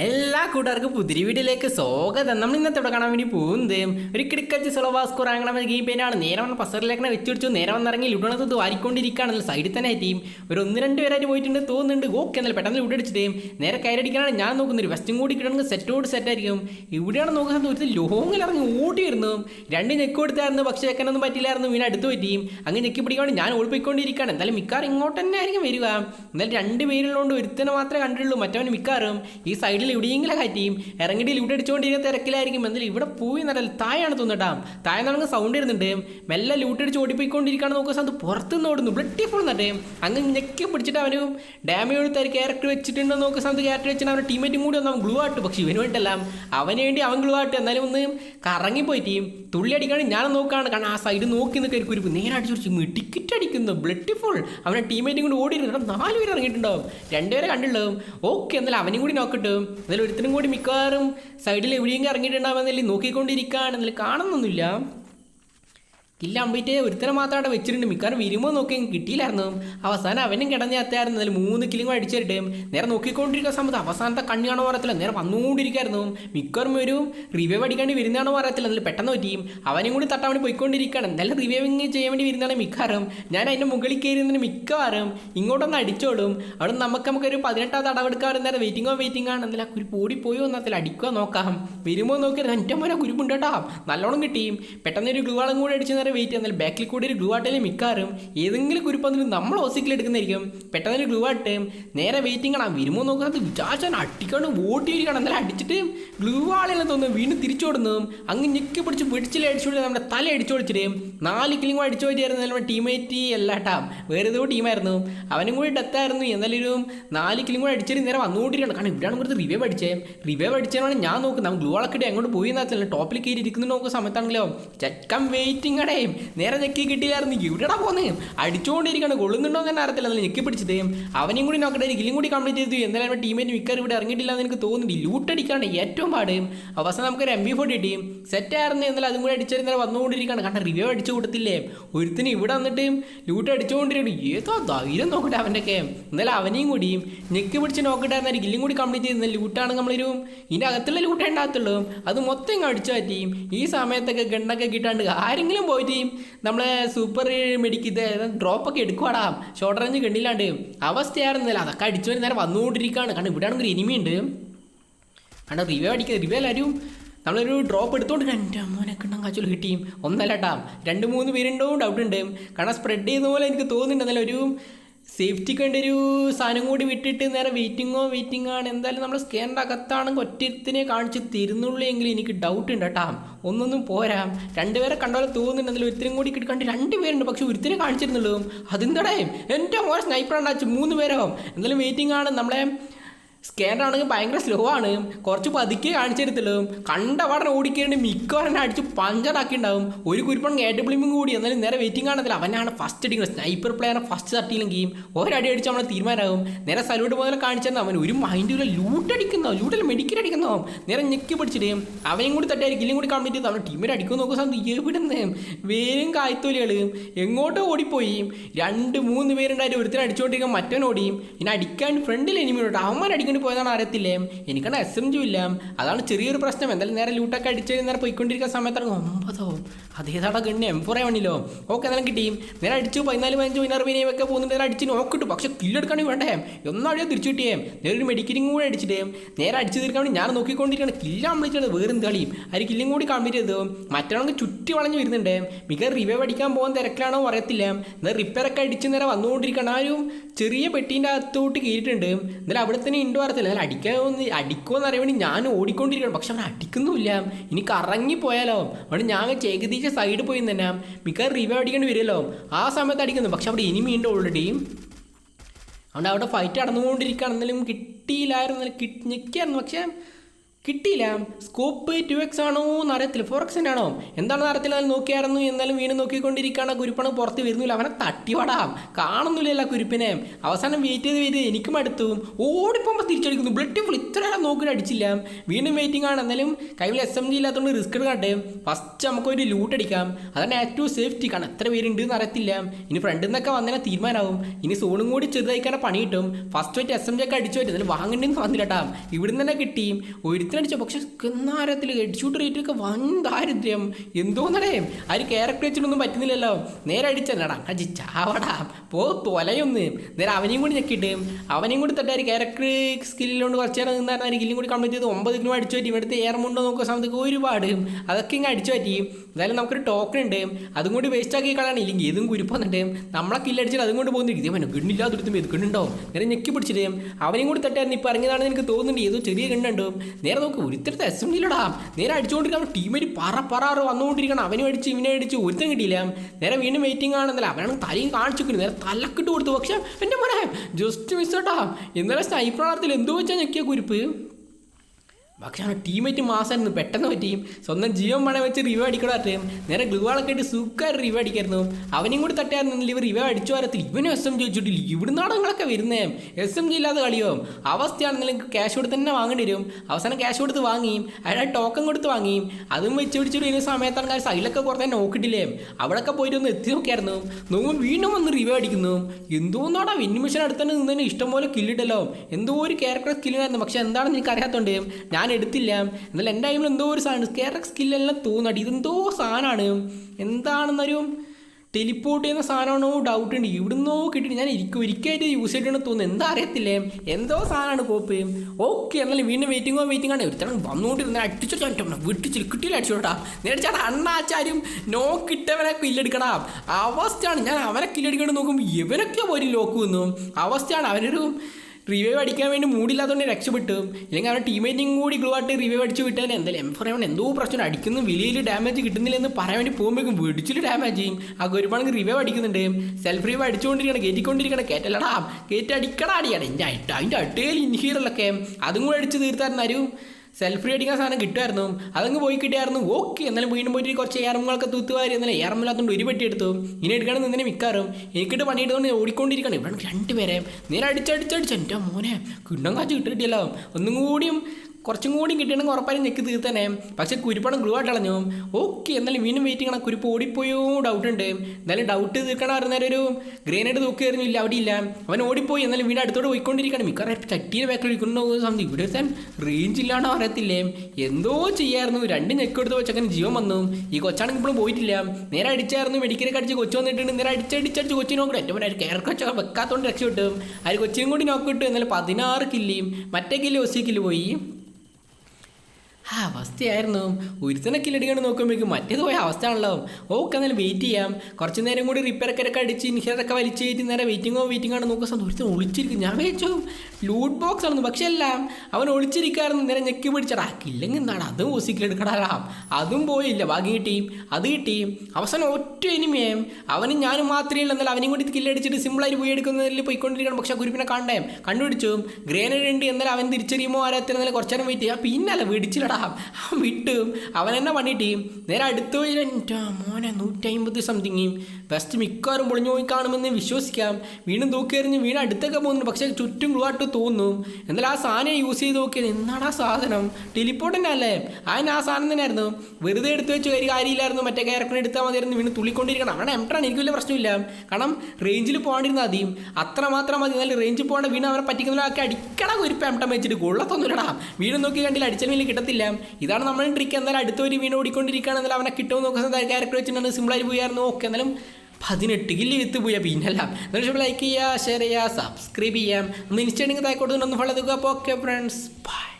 എല്ലാ കൂട്ടുകാർക്കും പുതിരി വീട്ടിലേക്ക് സ്വാഗതം. നമ്മൾ ഇന്നത്തെ ഇവിടെ കാണാൻ വേണ്ടി പോകുന്നത് ഒരു കിടക്കച്ച് സുളവാസ്കോ അങ്ങനെ ഗെയിം പെയിനാണ് നേരെ വന്ന പസറിലേക്ക് വെച്ചുപിടിച്ചു നേരെ വന്നിറങ്ങി ലുഡണത്ത് വാരിക്കൊണ്ടിരിക്കുകയാണല്ലോ സൈഡിൽ തന്നെ ടീം ഒരു ഒന്ന് രണ്ട് പേരായിട്ട് പോയിട്ടുണ്ട് തോന്നുന്നുണ്ട്. ഓക്കെ എന്നാൽ പെട്ടെന്ന് ലുഡ് അടിച്ചിട്ട് നേരെ കയറടിക്കാനാണ് ഞാൻ നോക്കുന്നത്. വെസ്റ്റും കൂടി കിട്ടണമെങ്കിൽ സെറ്റോട് സെറ്റായിരിക്കും ഇവിടെയാണ് നോക്കുന്നത് ഒരു ലോങ്ങിൽ ഇറങ്ങി ഓടി വരുന്നു. രണ്ട് ഞെക്ക് കൊടുത്തായിരുന്നു പക്ഷേ വെക്കാനൊന്നും പറ്റില്ലായിരുന്നു. വീണ് അടുത്ത് പറ്റിയും അങ്ങനെ ഞെക്കി പിടിക്കാണ്ട് ഞാൻ ഓടിപ്പോയിക്കൊണ്ടിരിക്കുകയാണ്. എന്തായാലും മിക്കാറും ഇങ്ങോട്ട് തന്നെ ആയിരിക്കും വരിക. എന്നാലും രണ്ട് പേരുള്ളതുകൊണ്ട് ഒരുത്തനെ മാത്രമേ കണ്ടിട്ടുള്ളൂ. മറ്റവന് മിക്കാറും ഈ സൈഡിൽ എവിടെയെങ്കിലും കയറ്റിയും ഇറങ്ങിയിട്ട് ലൂട്ട് അടിച്ചുകൊണ്ടിരിക്കുന്ന തിരക്കിലായിരിക്കും. എന്നാലും ഇവിടെ പോയി നല്ല തായാണ് തോന്നട്ടാ താഴെ നമുക്ക് സൗണ്ട് വരുന്നുണ്ട്. മെല്ലെ ലൂട്ട് അടിച്ച് ഓടിപ്പോയിക്കൊണ്ടിരിക്കുകയാണ് നോക്കുന്ന പുറത്ത് പുറത്തുനിന്ന് ഓടുന്നു. ബ്ലഡ് ഫുൾ നട്ടേ അങ്ങ് ഞെക്കി പിടിച്ചിട്ട് അവന് ഡാമേജ് കൊടുത്താൽ ക്യാരക്ടർ വെച്ചിട്ടുണ്ടെന്ന് നോക്കുക. സമയത്ത് ക്യാരക്ടർ വെച്ചിട്ട് അവന്റെ ടീമേറ്റും കൂടി ഒന്ന് ഗ്ലൂ ആട്ട്. പക്ഷേ ഇവന് വേണ്ടിയല്ല അവന് വേണ്ടി അവൻ ഗ്ലൂ ആട്ട്. എന്നാലും ഒന്ന് കറങ്ങിപ്പോയിട്ട് തുള്ളി അടിക്കാണ് ഞാൻ നോക്കുകയാണ്. കാരണം ആ സൈഡ് നോക്കി നിൽക്കുക കുരിപ്പ് നേരെ അടിച്ചു ടിക്കറ്റ് അടിക്കുന്നു. Blood full. അവനെ ടീമേറ്റും കൂടി ഓടിയിരുന്നു. നാല് ഇറങ്ങിയിട്ടുണ്ടാവും. രണ്ടുപേരെ കണ്ടിട്ടുണ്ടാവും. ഓക്കെ എന്നാലും അവനും കൂടി നോക്കട്ടും. എന്നാലും ഒരുത്തനും കൂടി മിക്കവാറും സൈഡിൽ എവിടെയെങ്കിലും ഇറങ്ങിയിട്ടുണ്ടാവുമെന്നല്ലേ നോക്കിക്കൊണ്ടിരിക്കുകയാണ് അതിൽ കാണുന്നൊന്നുമില്ല. കില്ല അമ്പിറ്റ് ഒരുത്തരം മാത്രം അവിടെ വെച്ചിട്ടുണ്ട്. മിക്കവാറും വരുമ്പോൾ നോക്കി കിട്ടിയില്ലായിരുന്നു. അവസാനം അവനും കിടന്ന് അത്തായിരുന്നു അതിൽ മൂന്ന് കിലും കൂടെ അടിച്ചിട്ട് നേരെ നോക്കിക്കൊണ്ടിരിക്കുന്ന സമയത്ത് അവസാനത്തെ കണ്ണി കാണാൻ പറയത്തില്ല. നേരെ വന്നുകൊണ്ടിരിക്കായിരുന്നു മിക്കവാറും ഒരു റിവൈവ് അടിക്കാണ്ടി വരുന്നതാണോ പറയത്തില്ല. അതിൽ പെട്ടെന്ന് പറ്റിയും അവനും കൂടി തട്ടാൻ വേണ്ടി പോയിക്കൊണ്ടിരിക്കുകയാണ്. എന്തായാലും റിവൈവിങ് ചെയ്യാൻ വേണ്ടി വരുന്നതാണ് മിക്കവാറും. ഞാൻ അതിന്റെ മുകളിൽ കയറുന്നതിന് മിക്കവാറും ഇങ്ങോട്ടൊന്ന് അടിച്ചോടും അവിടെ നമുക്ക് നമുക്കൊരു പതിനെട്ടാം തടവെടുക്കാൻ നേരെ വെയിറ്റിങ്ങോ വെയിറ്റിംഗ് ആണ്. എന്തായാലും കുരു ഓടി പോയി വന്നാൽ അടിക്കുക നോക്കാം. വരുമ്പോൾ നോക്കിയത് എന്റെ മോനെ കുരുപ്പുണ്ട് കേട്ടോ. നല്ലോണം കിട്ടിയും പെട്ടെന്ന് ഒരു ഗ്ലൂവാളും കൂടി അടിച്ച് നേരം വെയിറ്റ് എന്നാൽ ബാക്കിൽ കൂടി ഒരു ഗ്ലൂ മിക്കാറും ഏതെങ്കിലും കുരുപ്പന്നിലും നമ്മൾ ഹോസിക്കിൽ എടുക്കുന്നതായിരിക്കും. പെട്ടെന്ന് ഗ്ലൂ നേരെ വെയിറ്റിംഗ് ആണ് വരുമ്പോൾ നോക്കുന്നത് വിചാരിച്ചാൽ അടിക്കാണ്ട് ഓട്ടിയിരിക്കണം എന്നാലും അടിച്ചിട്ട് ഗ്ലൂ ആളെല്ലാം തോന്നുന്നു. വീണ്ടും തിരിച്ചോടുന്നു അങ്ങ് ഞെക്കി പിടിച്ച് പിടിച്ചില്ല അടിച്ചോടി നമ്മുടെ തല അടിച്ചോടിച്ചിട്ട് നാല് കൂടെ അടിച്ചു പോയിട്ടായിരുന്നു നമ്മുടെ ടീമേറ്റ് അല്ല കേട്ടാ വേറെ ഏതോ ടീമായിരുന്നു അവനും കൂടി ഡെത്തായിരുന്നു എന്നാലും നാല് കൂടെ അടിച്ചിട്ട് നേരെ വന്നുകൊണ്ടിരിക്കണം കാരണം ഇവിടെയാണ് കുറച്ച് റിവൈവ് അടിച്ചേ. റിവൈവ് അടിച്ചാണ് ഞാൻ നോക്കുന്നത്. നമ്മൾ ഗ്ലൂ അങ്ങോട്ട് പോയി എന്നാൽ ടോപ്പിൽ കയറി ഇരിക്കുന്നു നോക്കുന്ന സമയത്താണെങ്കിലോ. ചക്കം വെയിറ്റിംഗ് അടേ നേരെ ഞെക്കി കിട്ടിയായിരുന്നു. ഇവിടെ പോന്നേ. അടിച്ചുകൊണ്ടിരിക്കണം കൊള്ളുന്നുണ്ടോ എന്ന് അറിയത്തില്ല. അതിൽ ഞെക്കി പിടിച്ചതേയും അവനെയും കൂടി നോക്കട്ടെ. ഇല്ലും കൂടി കംപ്ലീറ്റ് ചെയ്തു എന്നാലും ടീമിന്റെ മിക്കർ ഇവിടെ ഇറങ്ങിയിട്ടില്ല എന്ന് എനിക്ക് തോന്നുന്നുണ്ട് ലൂട്ട് അടിക്കാണ് ഏറ്റവും പാട്. അവസാനം നമുക്കൊരു എം ബി ഫോർട്ടി കിട്ടിയും സെറ്റ് ആയിരുന്നു. എന്നാലും അതും കൂടി അടിച്ചാൽ നേരെ വന്നുകൊണ്ടിരിക്കുകയാണ്. കാരണം റിവ്യൂ അടിച്ചു കൊടുത്തില്ലേ? ഒരുത്തിന് ഇവിടെ വന്നിട്ട് ലൂട്ട് അടിച്ചുകൊണ്ടിരിക്കണം ഏതോ ധൈര്യം നോക്കട്ടെ അവന്റെ ഒക്കെ എന്നാലും അവനെയും കൂടി ഞെക്കി പിടിച്ച് നോക്കട്ടെ എന്നാൽ കില്ലും കൂടി കംപ്ലീറ്റ് ചെയ്ത് ലൂട്ടാണ് നമ്മളൊരു ഇതിന്റെ അകത്തുള്ള ലൂട്ടേ ഉണ്ടാകത്തുള്ളൂ അത് മൊത്തം അടിച്ചു പറ്റിയും ഈ സമയത്തൊക്കെ ഗണ്ണൊക്കെ കിട്ടാണ്ട് ആരെങ്കിലും പോയിട്ട് നമ്മളെ സൂപ്പർ ഇത് ഡ്രോപ്പൊക്കെ എടുക്കുവാടാ. ഷോർട്ട് റേഞ്ച് കണ്ടില്ലാണ്ട്. അവസ്ഥയായിരുന്നില്ല. അതൊക്കെ അടിച്ചു നേരം വന്നുകൊണ്ടിരിക്കുകയാണ്. കാരണം ഇവിടെ ആണെങ്കിൽ ഇനിമി ഉണ്ട്. കാരണം റിവ്യൂ അടിക്കുന്നത് റിവ്യൂ എല്ലാവരും നമ്മളൊരു ഡ്രോപ്പ് എടുത്തോണ്ട് രണ്ട് മോനൊക്കെ ഉണ്ടാകും കാച്ചു കിട്ടിയും ഒന്നല്ല രണ്ട് മൂന്ന് പേരുണ്ടോ ഡൗട്ട് ഉണ്ട്. കാരണം സ്പ്രെഡ് ചെയ്യുന്ന പോലെ എനിക്ക് തോന്നുന്നുണ്ട്. എന്നാലും ഒരു സേഫ്റ്റിക്ക് വേണ്ടി ഒരു സാധനം കൂടി വിട്ടിട്ട് നേരെ വെയിറ്റിങ്ങോ വെയിറ്റിംഗ് ആണ്. എന്തായാലും നമ്മൾ സ്കാനിന്റെ അകത്താണെങ്കിൽ ഒറ്റത്തിനെ കാണിച്ച് തരുന്നുള്ളൂ എങ്കിൽ എനിക്ക് ഡൗട്ട് ഉണ്ട് കേട്ടാ ഒന്നൊന്നും പോരാ. രണ്ടുപേരെ കണ്ടാലും തോന്നുന്നുണ്ട്. അതിൽ ഒരുത്തരും കൂടി കിട്ടിക്കണ്ട് രണ്ട് പേരുണ്ട് പക്ഷെ ഒരുത്തിനെ കാണിച്ചിരുന്നുള്ളൂ. അതെന്തടേ? എന്റെ മോശം സ്നൈപ്പർ ഉണ്ടാച്ചു മൂന്ന് പേരോ എന്തായാലും വെയിറ്റിംഗ് ആണ്. നമ്മളെ സ്കാനർ ആണെങ്കിൽ ഭയങ്കര സ്ലോ ആണ്. കുറച്ച് പതുക്കെ കാണിച്ചെടുത്തുള്ളൂ കണ്ട പാടനെ ഓടിക്കേണ്ടി മിക്കവാറും അടിച്ച് പഞ്ചറാക്കി ഉണ്ടാവും ഒരു കുരിപ്പൺ കേട്ടബിളിമും കൂടി. എന്നാലും നേരെ വെയിറ്റിംഗ് ആണെങ്കിൽ അവനാണ് ഫസ്റ്റ് അടിക്കുന്നത് സ്നൈപ്പർ പ്ലെയറെ ഫസ്റ്റ് തട്ടിയില്ലെങ്കിൽ ഒരടി അടിച്ച് നമ്മളെ തീരുമാനമാകും നേരെ സല്യൂട്ട് പോലെ കാണിച്ചാൽ അവൻ ഒരു മൈൻഡിൽ ലൂട്ട് അടിക്കുന്നോ. ലൂട്ടിൽ മെഡിക്കൽ അടിക്കുന്നോ. നേരെ ഞെക്കി പിടിച്ചിട്ട് അവനെയും കൂടി തട്ടിയായിരിക്കും കൂടി കംപ്ലീറ്റ് ചെയ്ത്. അവൻ ടീമിൽ അടിക്കും നോക്കുന്ന സമയത്ത് എവിടുന്ന്? വേരും കായ്ത്തോലികൾ എങ്ങോട്ടോ ഓടിപ്പോയി. രണ്ട് മൂന്ന് പേരുണ്ടായിട്ട് ഒരുത്തരം അടിച്ചുകൊണ്ടിരിക്കാൻ മറ്റവൻ ഓടിയും ഇനി അടിക്കാൻ ഫ്രണ്ടിൽ എനിമിയോട്ട് അവന്മാർ അടിക്കേണ്ടി പോയതാണ് അറിയത്തില്ലേ? എനിക്കാണ് എസ് എം ജി ഇല്ല. അതാണ് ചെറിയൊരു പ്രശ്നം. എന്തായാലും നേരെ ലൂട്ടൊക്കെ അടിച്ച് നേരെ പോയിക്കൊണ്ടിരിക്കുന്ന സമയത്താണ് ഒമ്പതോ അതേതാടാ ഗണ്ണ് എം ഫോർ വണ്ണിലോ. ഓക്കെ എന്നാലും കിട്ടി നേരെ അടിച്ചു പതിനാല് പതിനഞ്ച് പതിനാറ് മിനിയും ഒക്കെ പോകുന്നുണ്ട്. നേരെ അടിച്ച് നോക്കിട്ടു പക്ഷെ കില്ലെടുക്കണേ വേണ്ടേ? ഒന്നടിയോ തിരിച്ചു കിട്ടിയേ. നേരെ ഒരു മെഡിക്കലിംഗ് കൂടെ അടിച്ചിട്ടേ. നേരെ അടിച്ചു തീർക്കാൻ വേണ്ടി ഞാൻ നോക്കിക്കൊണ്ടിരിക്കുകയാണ്. കില്ല കംപ്ലീറ്റ് വേറെ എന്ത് കളിയും? അതിൽ കില്ലും കൂടി കംപ്ലീറ്റ് ചെയ്തു. മറ്റൊരാൾക്ക് ചുറ്റി വളഞ്ഞു വരുന്നുണ്ട്. മിക്ക റിവൈവ് അടിക്കാൻ പോകാൻ തിരക്കിലാണോ അറിയത്തില്ല. നേരെ റിപ്പയർ ഒക്കെ അടിച്ച് നേരെ വന്നുകൊണ്ടിരിക്കണം ആ ഒരു ചെറിയ പെട്ടീന്റെ അകത്തോട്ട് കയറിയിട്ടുണ്ട് എന്നാലും അവിടെ തന്നെ ഇണ്ടോ അറിയത്തില്ല എന്നാൽ അടിക്കാമെന്ന് അടിക്കുമെന്ന് അറിയാൻ വേണ്ടി ഞാൻ ഓടിക്കൊണ്ടിരിക്കണം പക്ഷെ അവൻ അടിക്കുന്നുമില്ല. ഇനി കറങ്ങി പോയാലോ അവിടെ ഞാൻ ഏകദേശം സൈഡ് പോയി തന്നെ മിക്ക റിവൈവ് അടിക്കേണ്ടി വരുമല്ലോ. ആ സമയത്ത് അടിക്കുന്നു. പക്ഷെ അവിടെ ഇനിമി ഉണ്ട് ഓൾറെഡി അതുകൊണ്ട് അവിടെ ഫൈറ്റ് നടന്നുകൊണ്ടിരിക്കുകയാണെന്നാലും കിട്ടിയില്ലായിരുന്നു കിട്ടി ഞെക്കിയായിരുന്നു പക്ഷേ കിട്ടിയില്ല. സ്കോപ്പ് ടു എക്സ് ആണോ എന്ന് അറിയത്തില്ല. ഫോർ എക്സ് ആണോ എന്താണെന്ന് അറിയത്തില്ല അത് നോക്കിയായിരുന്നു. എന്നാലും വീണ്ടും നോക്കിക്കൊണ്ടിരിക്കുകയാണ്. കുരുപ്പണ് പുറത്ത് വരുന്നില്ല. അവനെ തട്ടിവടാം. കാണുന്നില്ലല്ല കുരുപ്പിനെ. അവസാനം വെയിറ്റ് ചെയ്ത് വെയിറ്റ് ചെയ്ത് എനിക്കും അടുത്തു. ഓടിപ്പോകുമ്പോൾ തിരിച്ചടിക്കുന്നു. ബ്ലഡ് ഫുൾ ഇത്ര നേരം നോക്കിയിട്ട് അടിച്ചില്ല. വീണ്ടും വെയിറ്റിംഗ് ആണ്. എന്നാലും കയ്യിൽ എസ് എം ജി ഇല്ലാത്തതുകൊണ്ട് റിസ്ക് എടുക്കട്ടെ ഫസ്റ്റ് നമുക്കൊരു ലൂട്ട് അടിക്കാം. അതാണ് ഏറ്റവും സേഫ്റ്റി കാരണം എത്ര പേരുണ്ട് എന്ന് അറിയത്തില്ല. ഇനി ഫ്രണ്ടിൽ നിന്നൊക്കെ വന്നതിനെ തീരുമാനമാവും. ഇനി സോണും കൂടി ചെറുതായിക്കാനെ പണി കിട്ടും. ഫസ്റ്റ് വെച്ച് എസ് എം ജി ഒക്കെ അടിച്ചു പറ്റും എന്നാലും വാങ്ങേണ്ടെന്ന് വന്നില്ല കേട്ടാ. ഇവിടുന്ന് തന്നെ കിട്ടി. ഒരുത്തിനടിച്ച പക്ഷെ കിന്നാരത്തിൽ ഹെഡ് ഷൂട്ട് റേറ്റ് ഒക്കെ വൻ ദാരിദ്ര്യം. എന്തോന്നടേ? ആര് ക്യാരക്ടർ വെച്ചിട്ടൊന്നും പറ്റുന്നില്ലല്ലോ. നേരെ അടിച്ചല്ലടാ അജി ചാവടാ. പോ തൊലയൊന്ന്. നേരെ അവനെയും കൂടി ഞെക്കിയിട്ട് അവനെയും കൂടി തട്ടാര് ക്യാരക്ടർ സ്കില്ലിലോണ്ട് കുറച്ച് നേരം നിന്നായിരുന്നു. കില്ലും കൂടി കംപ്ലീറ്റ് ചെയ്ത് ഒമ്പത് കിലോ അടിച്ചു പറ്റി. ഇവിടുത്തെ എയർമുണ്ടോ നോക്കുന്ന സമയത്ത് ഒരുപാട്. അതൊക്കെ ഇങ്ങനെ അടിച്ചു പറ്റി. എന്തായാലും നമുക്കൊരു ടോക്കൺ ഉണ്ട്. അതും കൂടി വേസ്റ്റ് ആക്കി കളയാണ്. ഇല്ലെങ്കിൽ ഇതും കുരുപ്പന്നിട്ട് നമ്മളെ കില്ലടിച്ചിട്ട് അതും കൊണ്ട് പോകുന്നുണ്ട്. ഇതേ മനം ഗണ്ണില്ലാതെ ഇത് എതുക്കുന്നുണ്ടാവും നേരെ ഞെക്കി പിടിച്ചിട്ട് അവനെയും കൂടി തട്ടായിരുന്നു ഇപ്പം ഇറങ്ങിയതാണെന്ന് എനിക്ക് തോന്നുന്നുണ്ട്. ഏതോ ചെറിയ ഗണ്ണുണ്ടാവും നേരെ നോക്ക് ഒരുത്തരത്തെ ഡിയിലടാ നേരെ അടിച്ചുകൊണ്ടിരിക്കാൻ ടീമേറ്റ് പറ പറാറ് വന്നുകൊണ്ടിരിക്കണം അവനും അടിച്ച് ഇവനെ അടിച്ച്. ഒരുത്തം കിട്ടിയില്ല. നേരെ വീണ്ടും വെയിറ്റിംഗ് ആണെന്നല്ല അവനാണ് തലയും കാണിച്ചു നേരെ തലക്കിട്ട് കൊടുത്തു. പക്ഷെ എന്റെ മോനെ ജസ്റ്റ് മിസ് കേട്ടാ ഇന്നലെ സ്നൈപ്പർ എന്തോ വെച്ചാൽ ഞെക്കിയ കുരിപ്പ്. പക്ഷേ ആ ടീമേറ്റ് മാസമായിരുന്നു പെട്ടെന്ന് പറ്റിയും സ്വന്തം ജീവൻ പണം വെച്ച് റിവ്യൂ അടിക്കണമായിട്ട് നേരെ ഗ്ലുവാളൊക്കെ ആയിട്ട് സൂക്കാർ റിവ്യൂ അടിക്കായിരുന്നു. അവനെയും കൂടി തട്ടിയായിരുന്നു ഇവർ റിവ്യൂ അടിച്ചു വരത്തില്ല ഇവനും എസ് എം ജി വെച്ചിട്ടില്ല ഇവിടുന്നാണ് നിങ്ങളൊക്കെ വരുന്നേ? എസ് എം ജി ഇല്ലാതെ കളിയോ? അവസ്ഥയാണെങ്കിലും ക്യാഷ് കൊടുത്ത് തന്നെ വാങ്ങേണ്ടി വരും. അവസാനം ക്യാഷ് കൊടുത്ത് വാങ്ങിയും അയാൾ ടോക്കൺ കൊടുത്ത് വാങ്ങിയും. അതും വെച്ച് പിടിച്ചിട്ട് വരുന്ന സമയത്താണ് കാര്യം സൈലൊക്കെ കുറേ നോക്കിയിട്ടില്ലേ? അവിടെയൊക്കെ പോയിട്ട് ഒന്ന് എത്തി നോക്കിയായിരുന്നു. നോക്കുമ്പോൾ വീണ്ടും ഒന്ന് റിവ്യൂ അടിക്കുന്നു. എന്തോന്നാടാ വിന്മിഷൻ അടുത്തന്നെ നിന്നതിന് ഇഷ്ടംപോലെ കില്ലിട്ടല്ലോ എന്തോ ഒരു ക്യാരക്ടർ സ്കില്ലായിരുന്നു പക്ഷെ എന്താണെന്ന് എനിക്ക് അറിയാത്തതുകൊണ്ട് ഞാൻ എടുത്തില്ല എന്നാലും എന്റെ ടൈമിൽ എന്തോ ഒരു സാധനം കേരള സ്കില്ലെല്ലാം തോന്നടി. ഇതെന്തോ സാധനമാണ് എന്താണെന്നൊരു ടെലിപ്പോർട്ട് ചെയ്യുന്ന സാധനമാണോ? ഡൗട്ട് ഉണ്ട്. ഇവിടുന്നോ കിട്ടി ഞാൻ ഇരിക്കും ഒരിക്കലായിട്ട് യൂസ് ചെയ്തിട്ടുണ്ടെന്ന് തോന്നുന്നു. എന്താ അറിയത്തില്ലേ? എന്തോ സാധനമാണ് കോപ്പ്. ഓക്കെ എന്നാലും വീണ്ടും വെയിറ്റിംഗോ വെയിറ്റിംഗ് ആണ് ഒരുത്തരം വന്നുകൊണ്ടിരുന്ന അടിച്ചോട്ടോ വിട്ടിച്ചില്ല കിട്ടിയില്ല അടിച്ചോട്ടാ നേടിച്ചാൽ അണ്ണാച്ചാരും നോ കിട്ടവനെ കില്ലെടുക്കണാ അവസ്ഥയാണ്. ഞാൻ അവനെ കില്ലെടുക്കേണ്ടി നോക്കുമ്പോൾ ഇവനൊക്കെ ഒരു ലോക്ക് വന്നു. അവസ്ഥയാണ് അവനൊരു റിവൈവ് അടിക്കാൻ വേണ്ടി മൂടില്ലാത്തതുകൊണ്ട് രക്ഷപ്പെട്ടു. ഇല്ലെങ്കിൽ അവരുടെ ടീമേറ്റും കൂടി ഗ്ലൂ ആയിട്ട് റിവൈവ് അടിച്ച് വിട്ടാൽ എന്തായാലും എം ഫോർ എവൺ എന്തോ പ്രശ്നം അടിക്കുന്നു വലിയ ഡാമേജ് കിട്ടുന്നില്ല എന്ന് പറയാൻ വേണ്ടി പോകുമ്പോഴേക്കും വെടിച്ചിൽ ഡാമേജ് ചെയ്യും. ആ ഗുരുപാണെങ്കിൽ റിവൈവ് അടിക്കുന്നുണ്ട്. സെൽഫ് റിവൈവ് അടിച്ചുകൊണ്ടിരിക്കണം കയറ്റിക്കൊണ്ടിരിക്കണം കയറ്റല്ലടാ കയറ്റി അടിക്കടാ അടിയാണ് അതിന്റെ അട്ടയിൽ ഇൻഹീറലൊക്കെ അതും കൂടെ അടിച്ച് തീർത്തായിരുന്നു ആരും? സെൽഫ് അടിക്കാൻ സാധനം കിട്ടുമായിരുന്നു. അതങ്ങ് പോയി കിട്ടിയായിരുന്നു. ഓക്കെ എന്നാലും വീണ്ടും പോയിട്ട് കുറച്ച് ഏറമ്പുകളൊക്കെ തൂത്തുവാരി എന്നാലും ഏറമ്പുകളാത്തോണ്ട് ഒരു പെട്ടി എടുത്തു. ഇനി എടുക്കണം നിന്നെ മിക്കാറും. എനിക്കിട്ട് പണിയെടുത്തുകൊണ്ട് ഓടിക്കൊണ്ടിരിക്കണം. ഇവിടെ രണ്ടുപേരെ നേരെ അടിച്ചടിച്ചടിച്ച് എന്റെ മോനെ കിണ്ണം കാച്ചു കിട്ടിയിട്ടില്ല ഒന്നും കൂടിയും കുറച്ചും കൂടി കിട്ടിയിട്ടുണ്ടെങ്കിൽ ഉറപ്പായും ഞെക്ക് തീർത്തന്നെ പക്ഷേ കുരുപ്പണം ഗ്ലൂ ആയിട്ട് കളഞ്ഞു. ഓക്കെ എന്നാലും വീണ്ടും വെയിറ്റ് ചെയ്യണം കുരുപ്പ് ഓടിപ്പോയോ? ഡൗട്ട് ഉണ്ട്. എന്തായാലും ഡൗട്ട് തീർക്കണം അറിഞ്ഞാൽ ഒരു ഗ്രേനേഡ് തൂക്കിയായിരുന്നു ഇല്ല അവിടെ ഇല്ല. അവൻ ഓടിപ്പോയി. എന്നാലും വീണ്ടും അടുത്തോട് പോയിക്കൊണ്ടിരിക്കണം മിക്കവാറും ബാക്കിൽ ഇരിക്കുന്ന സംതി ഇവിടെ ഒരുത്തൻ റേഞ്ച് ഇല്ലാണോ അറിയത്തില്ലേ? എന്തോ ചെയ്യായിരുന്നു. രണ്ട് ഞെക്കെടുത്ത് വെച്ചങ്ങനെ ജീവൻ വന്നു. ഈ കൊച്ചാണെങ്കിൽ ഇപ്പോഴും പോയിട്ടില്ല. നേരെ അടിച്ചായിരുന്നു. മെഡിക്കലൊക്കെ അടിച്ച് കൊച്ചു വന്നിട്ടുണ്ട്. നേരെ അടിച്ചടിച്ചടിച്ച് കൊച്ചിനെ നോക്കി ഏറ്റവും ഒരു കയറി കൊച്ചൊക്കെ വെക്കാത്തോണ്ട് രക്ഷപ്പെട്ടു. അതിൽ കൊച്ചിനും കൂടി നോക്കിയിട്ട്. എന്നാലും പതിനാറ് കില്ലിയും മറ്റേ കില്ല് ഒസി കില്ല് പോയി. ആ അവസ്ഥയായിരുന്നു. ഒരുത്തനെ കില്ലടിക്കാണ്ട് നോക്കുമ്പോഴേക്കും മറ്റേത് പോയ അവസ്ഥയാണല്ലോ. ഓക്കെ എന്നാലും വെയിറ്റ് ചെയ്യാം. കുറച്ച് നേരം കൂടി റിപ്പയർ ഒക്കെ അടിച്ച് ഇൻഹിയറൊക്കെ വലിച്ച് കയറ്റി നേരെ വെയിറ്റിങ്ങോ വെയിറ്റിംഗ് ആണ് നോക്കുക ഒരുത്തൻ ഒളിച്ചിരിക്കും ഞാൻ വെച്ചു ലൂട്ട് ബോക്സ് ആണെന്ന് പക്ഷേ അല്ല. അവൻ ഒളിച്ചിരിക്കാറുണ്ട് നേരെ ഞെക്കി പിടിച്ചടാ കില്ലെങ്കിൽ എന്താണ്? അതും ഓസിക്കിലെടുക്കടാ അതും പോയില്ല. ഭാഗ്യം കിട്ടി. അത് കിട്ടി. അവസാനം ഒറ്റ ഇനിമേ അവനും ഞാനും മാത്രമേ ഉള്ളൂ. എന്നാലും അവനും കൂടി കില്ലടിച്ചിട്ട് സിമ്പിളായിട്ട് പോയി എടുക്കുന്നതിൽ പോയിക്കൊണ്ടിരിക്കണം പക്ഷേ കുരുപ്പിനെ കണ്ടേ. കണ്ടുപിടിച്ചു. ഗ്രേനേഡ് ഉണ്ട്. എന്നാലും അവൻ തിരിച്ചറിയുമോ ആരാത്തിരുന്നാലും കുറച്ചേരം വെയിറ്റ് ചെയ്യാം. പിന്നല്ല പിടിച്ചില്ലടാ അവൻ വിട്ടു അവൻ എന്നെ പണിയിട്ട്. നേരെ അടുത്ത് പോയി എന്റെ മോനെ നൂറ്റമ്പത് സംതിങ് ബെസ്റ്റ് മിക്കവാറും പൊളിഞ്ഞു പോയി കാണുമെന്ന് വിശ്വസിക്കാം. വീണ്ടും തൂക്കിയെറിഞ്ഞ് വീണ് അടുത്തൊക്കെ പോകുന്നു പക്ഷേ ചുറ്റും ഗ്ലൂവായിട്ട് തോന്നും. എന്നാൽ ആ സാധനം യൂസ് ചെയ്ത് നോക്കിയത് എന്താണ് ആ സാധനം? ടെലിപ്പോർട്ട് തന്നെ അല്ലേ? അതിന് ആ സാധനം തന്നെയായിരുന്നു. വെറുതെ എടുത്ത് വെച്ച് ഒരു കാര്യമില്ലായിരുന്നു. മറ്റേ ക്യാരക്ടറിനെ എടുത്താൽ മതിയായിരുന്നു. വീണ്ടും തുള്ളിക്കൊണ്ടിരിക്കണം. അവിടെ എംട്രാണ് എനിക്ക് വലിയ പ്രശ്നമില്ല. കാരണം റേഞ്ചിൽ പോകാണ്ടിരുന്ന മതിയും അത്ര മാത്രം മതി. എന്നാലും റേഞ്ചിൽ പോകേണ്ട വീണ് അവരെ പറ്റിക്കുന്നതിലൊക്കെ അടിക്കണ ഒരു എംട്ടം വെച്ചിട്ട് കൊള്ളത്തൊന്നുമില്ലടാ. വീണ് നോക്കി കണ്ടില്ല. അടിച്ചാൽ വലിയ കിട്ടത്തില്ല. ഇതാണ് നമ്മൾ ട്രിക്ക്. എന്നാലും അടുത്തൊരു വീണ് ഓടിക്കൊണ്ടിരിക്കുകയാണ് എന്നാലും അവനെ കിട്ടുമെന്ന് നോക്കുന്ന ക്യാരക്ടർ വെച്ചിട്ടുണ്ടെങ്കിൽ സിമ്പിളായി പോയായിരുന്നു. ഓക്കെ എന്നാലും പതിനെട്ട് കില്ല് വിത്ത് പോയ. പിന്നല്ല എന്നാലും ലൈക്ക് ചെയ്യുക ഷെയർ ചെയ്യുക സബ്സ്ക്രൈബ് ചെയ്യാം ഒന്ന് ഇൻസ്റ്റാണെങ്കിൽ താക്കോട്ട് ഒന്ന് ഫോളോ ചെയ്യുക അപ്പോൾ ഓക്കെ ഫ്രണ്ട്സ് ബൈ